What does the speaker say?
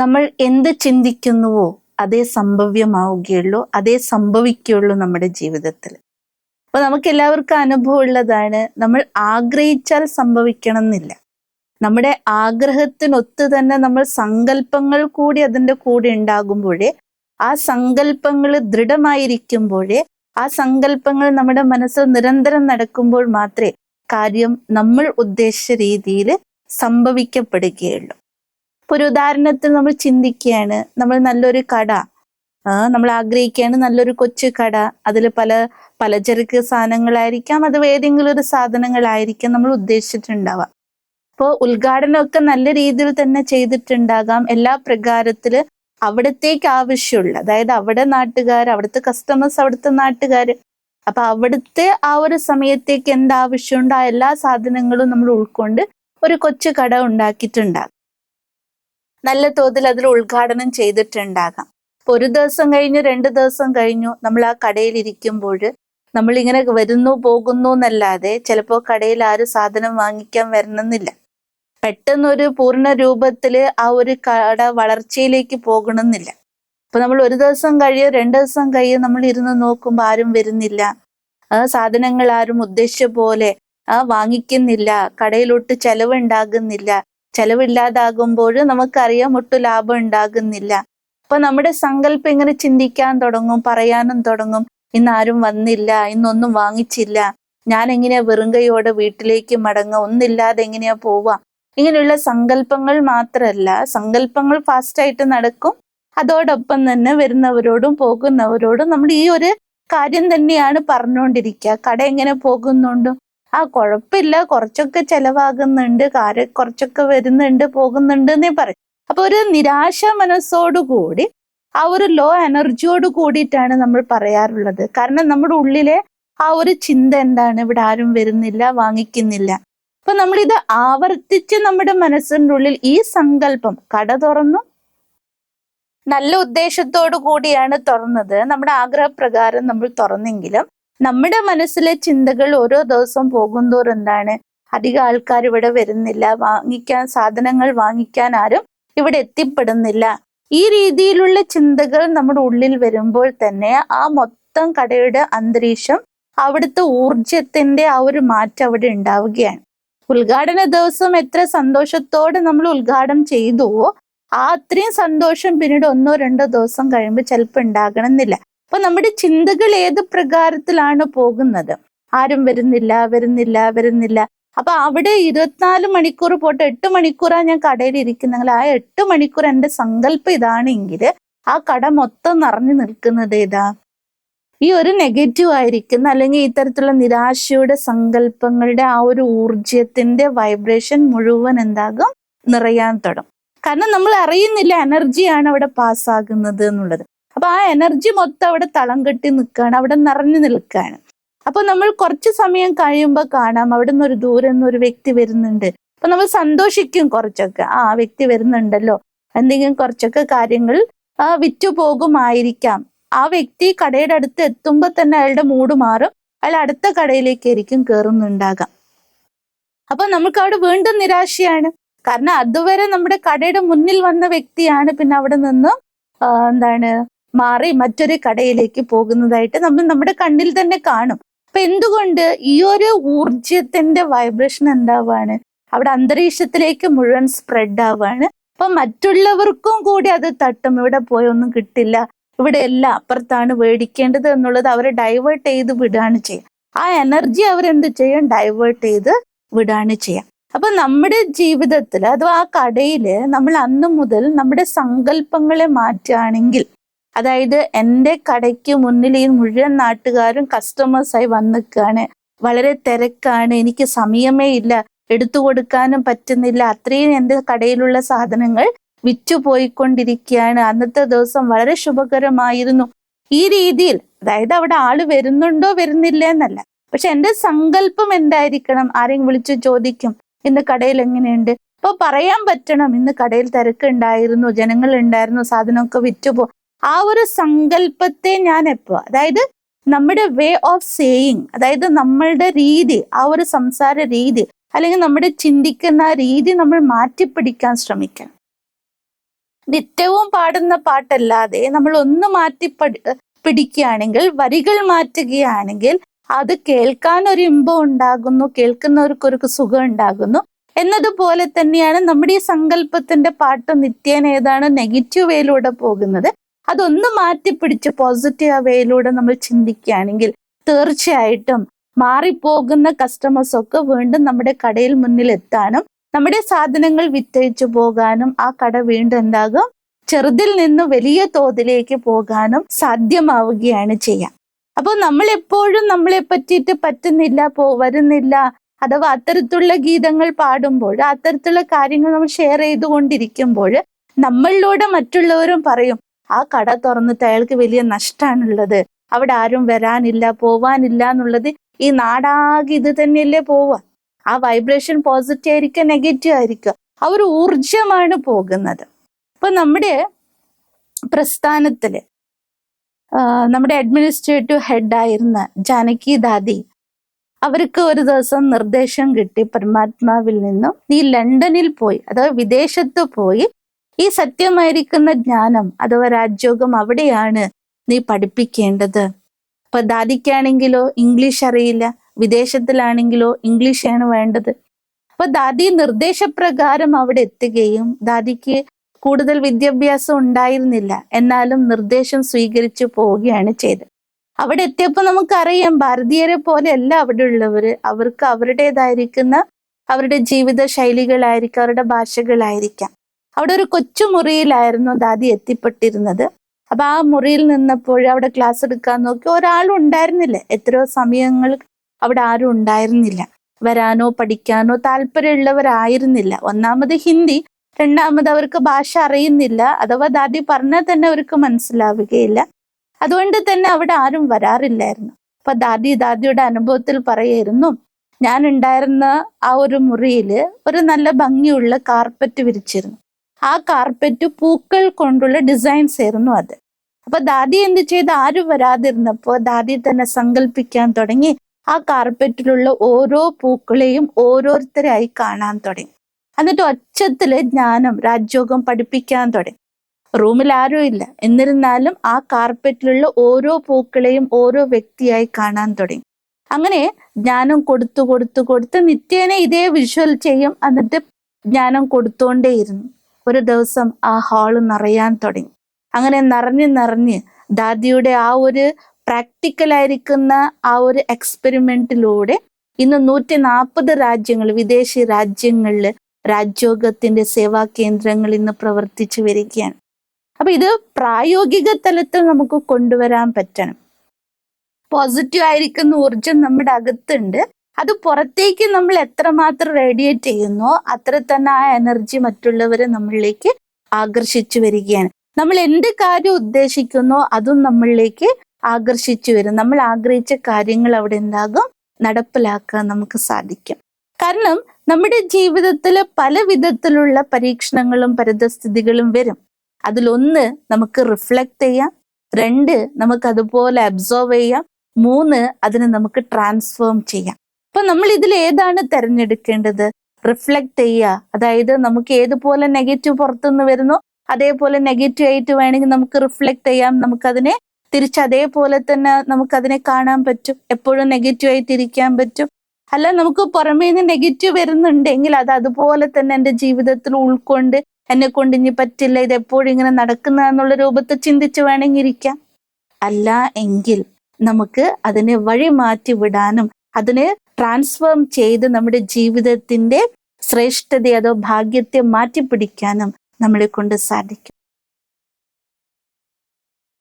നമ്മൾ എന്ത് ചിന്തിക്കുന്നുവോ അതേ സംഭവ്യമാവുകയുള്ളൂ അതേ സംഭവിക്കുകയുള്ളൂ നമ്മുടെ ജീവിതത്തിൽ. അപ്പൊ നമുക്ക് എല്ലാവർക്കും അനുഭവമുള്ളതാണ് നമ്മൾ ആഗ്രഹിച്ചാൽ സംഭവിക്കണം എന്നില്ല നമ്മുടെ ആഗ്രഹത്തിനൊത്ത് തന്നെ നമ്മൾ സങ്കല്പങ്ങൾ കൂടി അതിന്റെ കൂടെ ഉണ്ടാകുമ്പോഴേ ആ സങ്കല്പങ്ങൾ ദൃഢമായിരിക്കുമ്പോഴേ ആ സങ്കല്പങ്ങൾ നമ്മുടെ മനസ്സിൽ നിരന്തരം നടക്കുമ്പോൾ മാത്രമേ കാര്യം നമ്മൾ ഉദ്ദേശിച്ച രീതിയിൽ സംഭവിക്കപ്പെടുകയുള്ളൂ. ഇപ്പൊ ഒരു ഉദാഹരണത്തിന് നമ്മൾ ചിന്തിക്കുകയാണ്. നമ്മൾ നല്ലൊരു കട. നമ്മൾ ആഗ്രഹിക്കുകയാണ് നല്ലൊരു കൊച്ചു കട. അതിൽ പല പലചരക്ക് സാധനങ്ങളായിരിക്കാം അത് ഏതെങ്കിലും ഒരു സാധനങ്ങളായിരിക്കാം നമ്മൾ ഉദ്ദേശിച്ചിട്ടുണ്ടാവാം അപ്പോൾ ഉദ്ഘാടനമൊക്കെ നല്ല രീതിയിൽ തന്നെ ചെയ്തിട്ടുണ്ടാകാം. എല്ലാ പ്രകാരത്തിൽ അവിടത്തേക്ക് ആവശ്യമുള്ള അതായത് അവിടെ നാട്ടുകാർ അവിടുത്തെ കസ്റ്റമേഴ്സ് അവിടുത്തെ നാട്ടുകാർ. അപ്പൊ അവിടുത്തെ ആ ഒരു സമയത്തേക്ക് എന്താവശ്യമുണ്ടോ ആ എല്ലാ സാധനങ്ങളും നമ്മൾ ഉൾക്കൊണ്ട് ഒരു കൊച്ചു കട ഉണ്ടാക്കിയിട്ടുണ്ടാകും. നല്ല തോതിൽ അതിൽ ഉദ്ഘാടനം ചെയ്തിട്ടുണ്ടാകാം. അപ്പൊ ഒരു ദിവസം കഴിഞ്ഞു രണ്ട് ദിവസം കഴിഞ്ഞു നമ്മൾ ആ കടയിൽ ഇരിക്കുമ്പോൾ നമ്മൾ ഇങ്ങനെ വരുന്നു പോകുന്നു എന്നല്ലാതെ ചിലപ്പോൾ കടയിൽ ആരും സാധനം വാങ്ങിക്കാൻ വരണമെന്നില്ല. പെട്ടെന്നൊരു പൂർണ രൂപത്തിൽ ആ ഒരു കട വളർച്ചയിലേക്ക് പോകണമെന്നില്ല. അപ്പൊ നമ്മൾ ഒരു ദിവസം കഴിയോ രണ്ട് ദിവസം കഴിയോ നമ്മൾ ഇരുന്ന് നോക്കുമ്പോൾ ആരും വരുന്നില്ല. ആ സാധനങ്ങൾ ആരും ഉദ്ദേശിച്ച പോലെ ആ വാങ്ങിക്കുന്നില്ല. കടയിലോട്ട് ചെലവ് ഉണ്ടാകുന്നില്ല. ചെലവില്ലാതാകുമ്പോൾ നമുക്കറിയാം ഒട്ടും ലാഭം ഉണ്ടാകുന്നില്ല. അപ്പൊ നമ്മുടെ സങ്കല്പം ഇങ്ങനെ ചിന്തിക്കാൻ തുടങ്ങും പറയാനും തുടങ്ങും. ഇന്ന് ആരും വന്നില്ല ഇന്നൊന്നും വാങ്ങിച്ചില്ല. ഞാൻ എങ്ങനെയാ വെറും കൈയോടെ വീട്ടിലേക്ക് മടങ്ങുക? ഒന്നില്ലാതെ എങ്ങനെയാ പോവാ ഇങ്ങനെയുള്ള സങ്കല്പങ്ങൾ മാത്രമല്ല സങ്കല്പങ്ങൾ ഫാസ്റ്റായിട്ട് നടക്കും. അതോടൊപ്പം തന്നെ വരുന്നവരോടും പോകുന്നവരോടും നമ്മൾ ഈ ഒരു കാര്യം തന്നെയാണ് പറഞ്ഞുകൊണ്ടിരിക്കുക. കട എങ്ങനെ പോകുന്നുണ്ട്? ആ കുഴപ്പമില്ല കുറച്ചൊക്കെ ചെലവാകുന്നുണ്ട്. കാര് കുറച്ചൊക്കെ വരുന്നുണ്ട് പോകുന്നുണ്ട് എന്നേ പറയും. അപ്പൊ ഒരു നിരാശ മനസ്സോടുകൂടി ആ ഒരു ലോ എനർജിയോട് കൂടിയിട്ടാണ് നമ്മൾ പറയാറുള്ളത്. കാരണം നമ്മുടെ ഉള്ളിലെ ആ ഒരു ചിന്ത എന്താണ്? ഇവിടെ ആരും വരുന്നില്ല വാങ്ങിക്കുന്നില്ല. അപ്പൊ നമ്മളിത് ആവർത്തിച്ച് നമ്മുടെ മനസ്സിന്റെ ഉള്ളിൽ ഈ സങ്കല്പം കട തുറന്നു. നല്ല ഉദ്ദേശത്തോടു കൂടിയാണ് തുറന്നത്. നമ്മുടെ ആഗ്രഹപ്രകാരം നമ്മൾ തുറന്നെങ്കിലും നമ്മുടെ മനസ്സിലെ ചിന്തകൾ ഓരോ ദിവസവും പോകുന്തോറും എന്താണ്? അധികം ആൾക്കാർ ഇവിടെ വരുന്നില്ല. വാങ്ങിക്കാൻ സാധനങ്ങൾ വാങ്ങിക്കാൻ ആരും ഇവിടെ എത്തിപ്പെടുന്നില്ല. ഈ രീതിയിലുള്ള ചിന്തകൾ നമ്മുടെ ഉള്ളിൽ വരുമ്പോൾ തന്നെ ആ മൊത്തം കടയുടെ അന്തരീക്ഷം അവിടുത്തെ ഊർജത്തിന്റെ ആ ഒരു മാറ്റം അവിടെ ഉണ്ടാവുകയാണ്. ഉദ്ഘാടന ദിവസം എത്ര സന്തോഷത്തോടെ നമ്മൾ ഉദ്ഘാടനം ചെയ്തുവോ ആ അത്രയും സന്തോഷം പിന്നീട് ഒന്നോ രണ്ടോ ദിവസം കഴിയുമ്പോൾ ചിലപ്പോൾ ഉണ്ടാകണമെന്നില്ല. അപ്പൊ നമ്മുടെ ചിന്തകൾ ഏത് പ്രകാരത്തിലാണ് പോകുന്നത്? ആരും വരുന്നില്ല വരുന്നില്ല വരുന്നില്ല. അപ്പൊ അവിടെ ഇരുപത്തിനാല് മണിക്കൂർ പോട്ടെ എട്ട് മണിക്കൂറാണ് ഞാൻ കടയിൽ ഇരിക്കുന്നെങ്കിൽ ആ എട്ട് മണിക്കൂർ എന്റെ സങ്കല്പം ഇതാണെങ്കിൽ ആ കട മൊത്തം നിറഞ്ഞു നിൽക്കുന്നത് ഏതാ? ഈ ഒരു നെഗറ്റീവ് ആയിരിക്കുന്ന അല്ലെങ്കിൽ ഇത്തരത്തിലുള്ള നിരാശയുടെ സങ്കല്പങ്ങളുടെ ആ ഒരു ഊർജത്തിന്റെ വൈബ്രേഷൻ മുഴുവൻ എന്താകും? നിറയാൻ തുടങ്ങും. കാരണം നമ്മൾ അറിയുന്നില്ല എനർജിയാണ് അവിടെ പാസ്സാകുന്നത് എന്നുള്ളത്. അപ്പൊ ആ എനർജി മൊത്തം അവിടെ തളം കെട്ടി നിൽക്കുകയാണ് അവിടെ നിറഞ്ഞു നിൽക്കുകയാണ്. അപ്പൊ നമ്മൾ കുറച്ച് സമയം കഴിയുമ്പോൾ കാണാം അവിടെ നിന്ന് ഒരു ദൂരെ നിന്ന് ഒരു വ്യക്തി വരുന്നുണ്ട്. അപ്പൊ നമ്മൾ സന്തോഷിക്കും കുറച്ചൊക്കെ. ആ വ്യക്തി വരുന്നുണ്ടല്ലോ. എന്തെങ്കിലും കുറച്ചൊക്കെ കാര്യങ്ങൾ വിറ്റുപോകുമായിരിക്കാം വിറ്റു പോകുമായിരിക്കാം. ആ വ്യക്തി കടയുടെ അടുത്ത് എത്തുമ്പോൾ തന്നെ അയാളുടെ മൂഡ് മാറും. അയാൾ അടുത്ത കടയിലേക്കായിരിക്കും കയറുന്നുണ്ടാകാം അപ്പൊ നമുക്ക് അവിടെ വീണ്ടും നിരാശയാണ്. കാരണം അതുവരെ നമ്മുടെ കടയുടെ മുന്നിൽ വന്ന വ്യക്തിയാണ് പിന്നെ അവിടെ നിന്ന് എന്താണ് മാറി മറ്റൊരു കടയിലേക്ക് പോകുന്നതായിട്ട് നമ്മൾ നമ്മുടെ കണ്ണിൽ തന്നെ കാണും. അപ്പൊ എന്തുകൊണ്ട് ഈ ഒരു ഊർജത്തിന്റെ വൈബ്രേഷൻ എന്താവാണ്? അവിടെ അന്തരീക്ഷത്തിലേക്ക് മുഴുവൻ സ്പ്രെഡ് ആവാണ്. അപ്പൊ മറ്റുള്ളവർക്കും കൂടി അത് തട്ടും. ഇവിടെ പോയൊന്നും കിട്ടില്ല. ഇവിടെ എല്ലാം അപ്പുറത്താണ് മേടിക്കേണ്ടത് എന്നുള്ളത് അവരെ ഡൈവേർട്ട് ചെയ്ത് വിടുകയാണ് ചെയ്യുക ആ എനർജി അവരെന്ത് ചെയ്യും? ഡൈവേർട്ട് ചെയ്ത് വിടുകയാണ് ചെയ്യുക അപ്പൊ നമ്മുടെ ജീവിതത്തിൽ അഥവാ ആ കടയിൽ നമ്മൾ അന്ന് മുതൽ നമ്മുടെ സങ്കല്പങ്ങളെ മാറ്റുകയാണെങ്കിൽ അതായത് എന്റെ കടയ്ക്ക് മുന്നിൽ ഈ മുഴുവൻ നാട്ടുകാരും കസ്റ്റമേഴ്സായി വന്നിക്കാണ്. വളരെ തിരക്കാണ്. എനിക്ക് സമയമേ ഇല്ല. എടുത്തു കൊടുക്കാനും പറ്റുന്നില്ല. അത്രയും എന്റെ കടയിലുള്ള സാധനങ്ങൾ വിറ്റു പോയിക്കൊണ്ടിരിക്കുകയാണ് അന്നത്തെ ദിവസം വളരെ ശുഭകരമായിരുന്നു. ഈ രീതിയിൽ അതായത് അവിടെ ആൾ വരുന്നുണ്ടോ വരുന്നില്ല എന്നല്ല. പക്ഷെ എന്റെ സങ്കല്പം എന്തായിരിക്കണം? ആരെയും വിളിച്ചു ചോദിക്കും. ഇന്ന് കടയിൽ എങ്ങനെയുണ്ട്? അപ്പൊ പറയാൻ പറ്റണം. ഇന്ന് കടയിൽ തിരക്കുണ്ടായിരുന്നു. ജനങ്ങൾ ഉണ്ടായിരുന്നു സാധനമൊക്കെ വിറ്റുപോ ആ ഒരു സങ്കല്പത്തെ ഞാൻ എപ്പോ അതായത് നമ്മുടെ വേ ഓഫ് സേയിങ് അതായത് നമ്മളുടെ രീതി ആ ഒരു സംസാര രീതി അല്ലെങ്കിൽ നമ്മുടെ ചിന്തിക്കുന്ന രീതി നമ്മൾ മാറ്റിപ്പിടിക്കാൻ ശ്രമിക്കണം. നിത്യവും പാടുന്ന പാട്ടല്ലാതെ നമ്മൾ ഒന്ന് മാറ്റി പിടിക്കുകയാണെങ്കിൽ വരികൾ മാറ്റുകയാണെങ്കിൽ അത് കേൾക്കാൻ ഒരു ഇമ്പം ഉണ്ടാകുന്നു കേൾക്കുന്നവർക്ക് ഒരു സുഖം ഉണ്ടാകുന്നു. എന്നതുപോലെ തന്നെയാണ് നമ്മുടെ ഈ സങ്കല്പത്തിന്റെ പാട്ട് നിത്യേന ഏതാണ് നെഗറ്റീവ് വേയിലൂടെ പോകുന്നത്. അതൊന്ന് മാറ്റിപ്പിടിച്ച് പോസിറ്റീവ് വേയിലൂടെ നമ്മൾ ചിന്തിക്കുകയാണെങ്കിൽ തീർച്ചയായിട്ടും മാറിപ്പോകുന്ന കസ്റ്റമേഴ്സ് ഒക്കെ വീണ്ടും നമ്മുടെ കടയിൽ മുന്നിൽ എത്താനും നമ്മുടെ സാധനങ്ങൾ വിറ്റഴിച്ചു പോകാനും ആ കട വീണ്ടും എന്താകും? ചെറുതിൽ നിന്ന് വലിയ തോതിലേക്ക് പോകാനും സാധ്യമാവുകയാണ് ചെയ്യാം. അപ്പോൾ നമ്മൾ എപ്പോഴും നമ്മളെ പറ്റിയിട്ട് പറ്റുന്നില്ല പോ വരുന്നില്ല അഥവാ അത്തരത്തിലുള്ള ഗീതങ്ങൾ പാടുമ്പോൾ അത്തരത്തിലുള്ള കാര്യങ്ങൾ നമ്മൾ ഷെയർ ചെയ്തുകൊണ്ടിരിക്കുമ്പോൾ നമ്മളിലൂടെ മറ്റുള്ളവരും പറയും ആ കട തുറന്നിട്ട് അയാൾക്ക് വലിയ നഷ്ടമാണുള്ളത് അവിടെ ആരും വരാനില്ല പോവാനില്ല എന്നുള്ളത് ഈ നാടാകെ ഇത് തന്നെയല്ലേ പോവുക. ആ വൈബ്രേഷൻ പോസിറ്റീവ് ആയിരിക്കുക നെഗറ്റീവ് ആയിരിക്കുക. ആ ഒരു ഊർജമാണ് പോകുന്നത്. അപ്പൊ നമ്മുടെ പ്രസ്ഥാനത്തിൽ നമ്മുടെ അഡ്മിനിസ്ട്രേറ്റീവ് ഹെഡായിരുന്ന ജാനകി ദാദി അവർക്ക് ഒരു ദിവസം നിർദ്ദേശം കിട്ടി. പരമാത്മാവിൽ നിന്നും നീ ലണ്ടനിൽ പോയി അഥവാ വിദേശത്ത് പോയി ഈ സത്യമായിരിക്കുന്ന ജ്ഞാനം അഥവാ രാജ്യോഗം അവിടെയാണ് നീ പഠിപ്പിക്കേണ്ടത്. അപ്പൊ ദാദിക്കാണെങ്കിലോ ഇംഗ്ലീഷ് അറിയില്ല വിദേശത്തിലാണെങ്കിലോ ഇംഗ്ലീഷ് ആണ് വേണ്ടത്. അപ്പൊ ദാദി നിർദ്ദേശപ്രകാരം അവിടെ എത്തുകയും ദാദിക്ക് കൂടുതൽ വിദ്യാഭ്യാസം ഉണ്ടായിരുന്നില്ല എന്നാലും നിർദ്ദേശം സ്വീകരിച്ചു പോവുകയാണ് ചെയ്തത്. അവിടെ എത്തിയപ്പോൾ നമുക്കറിയാം ഭാരതീയരെ പോലെയല്ല അവിടെ ഉള്ളവര്. അവർക്ക് അവരുടേതായിരിക്കുന്ന അവരുടെ ജീവിത ശൈലികളായിരിക്കാം അവരുടെ ഭാഷകളായിരിക്കാം. അവിടെ ഒരു കൊച്ചു മുറിയിലായിരുന്നു ദാദി എത്തിപ്പെട്ടിരുന്നത്. അപ്പൊ ആ മുറിയിൽ നിന്നപ്പോൾ അവിടെ ക്ലാസ് എടുക്കാൻ നോക്കി ഒരാളും ഉണ്ടായിരുന്നില്ല. എത്രയോ സമയങ്ങൾ അവിടെ ആരും ഉണ്ടായിരുന്നില്ല. വരാനോ പഠിക്കാനോ താല്പര്യമുള്ളവരായിരുന്നില്ല. ഒന്നാമത് ഹിന്ദി രണ്ടാമത് അവർക്ക് ഭാഷ അറിയുന്നില്ല. അഥവാ ദാദി പറഞ്ഞാൽ തന്നെ അവർക്ക് മനസ്സിലാവുകയില്ല. അതുകൊണ്ട് തന്നെ അവിടെ ആരും വരാറില്ലായിരുന്നു. അപ്പൊ ദാദി ദാദിയുടെ അനുഭവത്തിൽ പറയായിരുന്നു ഞാൻ ഉണ്ടായിരുന്ന ആ ഒരു മുറിയിൽ ഒരു നല്ല ഭംഗിയുള്ള കാർപ്പറ്റ് വിരിച്ചിരുന്നു. ആ കാർപ്പറ്റ് പൂക്കൾ കൊണ്ടുള്ള ഡിസൈൻസ് ആയിരുന്നു അത്. അപ്പൊ ദാദി എന്ത് ചെയ്ത്? ആരും വരാതിരുന്നപ്പോ ദാദി തന്നെ സങ്കല്പിക്കാൻ തുടങ്ങി. ആ കാർപ്പറ്റിലുള്ള ഓരോ പൂക്കളെയും ഓരോരുത്തരായി കാണാൻ തുടങ്ങി. എന്നിട്ട് ഒച്ചത്തിൽ ജ്ഞാനം രാജ്യോഗം പഠിപ്പിക്കാൻ തുടങ്ങി. റൂമിൽ ആരും ഇല്ല. എന്നിരുന്നാലും ആ കാർപ്പറ്റിലുള്ള ഓരോ പൂക്കളെയും ഓരോ വ്യക്തിയായി കാണാൻ തുടങ്ങി. അങ്ങനെ ജ്ഞാനം കൊടുത്തു കൊടുത്തു കൊടുത്ത് നിത്യേന ഇതേ വിഷ്വൽ ചെയ്യും. എന്നിട്ട് ജ്ഞാനം കൊടുത്തോണ്ടേയിരുന്നു. ഒരു ദിവസം ആ ഹാൾ നിറയാൻ തുടങ്ങി. അങ്ങനെ നിറഞ്ഞ് നിറഞ്ഞ് ദാദിയുടെ ആ ഒരു പ്രാക്ടിക്കലായിരിക്കുന്ന ആ ഒരു എക്സ്പെരിമെന്റിലൂടെ ഇന്ന് നൂറ്റി നാൽപ്പത് രാജ്യങ്ങൾ വിദേശി രാജ്യങ്ങളിൽ രാജ്യോഗത്തിന്റെ സേവാ കേന്ദ്രങ്ങൾ ഇന്ന് പ്രവർത്തിച്ചു വരികയാണ്. അപ്പൊ ഇത് പ്രായോഗിക തലത്തിൽ നമുക്ക് കൊണ്ടുവരാൻ പറ്റണം. പോസിറ്റീവ് ആയിരിക്കുന്ന ഊർജം നമ്മുടെ അകത്തുണ്ട്. അത് പുറത്തേക്ക് നമ്മൾ എത്രമാത്രം റേഡിയേറ്റ് ചെയ്യുന്നോ അത്ര തന്നെ ആ എനർജി മറ്റുള്ളവരെ നമ്മളിലേക്ക് ആകർഷിച്ചു വരികയാണ്. നമ്മൾ എന്ത് കാര്യം ഉദ്ദേശിക്കുന്നോ അതും നമ്മളിലേക്ക് ആകർഷിച്ചു വരും. നമ്മൾ ആഗ്രഹിച്ച കാര്യങ്ങൾ അവിടെ എന്താകും? നടപ്പിലാക്കാൻ നമുക്ക് സാധിക്കും. കാരണം നമ്മുടെ ജീവിതത്തിൽ പല വിധത്തിലുള്ള പരീക്ഷണങ്ങളും പരിതസ്ഥിതികളും വരും. അതിലൊന്ന് നമുക്ക് റിഫ്ലക്റ്റ് ചെയ്യാം. രണ്ട് നമുക്ക് അതുപോലെ അബ്സോർവ് ചെയ്യാം. മൂന്ന് അതിനെ നമുക്ക് ട്രാൻസ്ഫോം ചെയ്യാം. അപ്പൊ നമ്മൾ ഇതിൽ ഏതാണ് തിരഞ്ഞെടുക്കേണ്ടത്? റിഫ്ലക്ട് ചെയ്യുക. അതായത് നമുക്ക് ഏതുപോലെ നെഗറ്റീവ് പുറത്തുനിന്ന് വരുന്നു അതേപോലെ നെഗറ്റീവ് ആയിട്ട് വേണമെങ്കിൽ നമുക്ക് റിഫ്ലക്ട് ചെയ്യാം. നമുക്കതിനെ തിരിച്ച് അതേപോലെ തന്നെ നമുക്കതിനെ കാണാൻ പറ്റും. എപ്പോഴും നെഗറ്റീവ് ആയിട്ട് ഇരിക്കാൻ പറ്റും. അല്ല നമുക്ക് പുറമേ നിന്ന് നെഗറ്റീവ് വരുന്നുണ്ടെങ്കിൽ അത് അതുപോലെ തന്നെ എന്റെ ജീവിതത്തിൽ ഉൾക്കൊണ്ട് എന്നെ കൊണ്ട് ഇനി പറ്റില്ല ഇത് എപ്പോഴും ഇങ്ങനെ നടക്കുന്ന എന്നുള്ള രൂപത്തിൽ ചിന്തിച്ച് വേണമെങ്കിൽ ഇരിക്കാം. അല്ല എങ്കിൽ നമുക്ക് അതിനെ വഴി മാറ്റി വിടാനും അതിനെ ട്രാൻസ്ഫോം ചെയ്ത് നമ്മുടെ ജീവിതത്തിന്റെ ശ്രേഷ്ഠത അതോ ഭാഗ്യത്തെ മാറ്റിപ്പിടിക്കാനും നമ്മളെ കൊണ്ട് സാധിക്കും.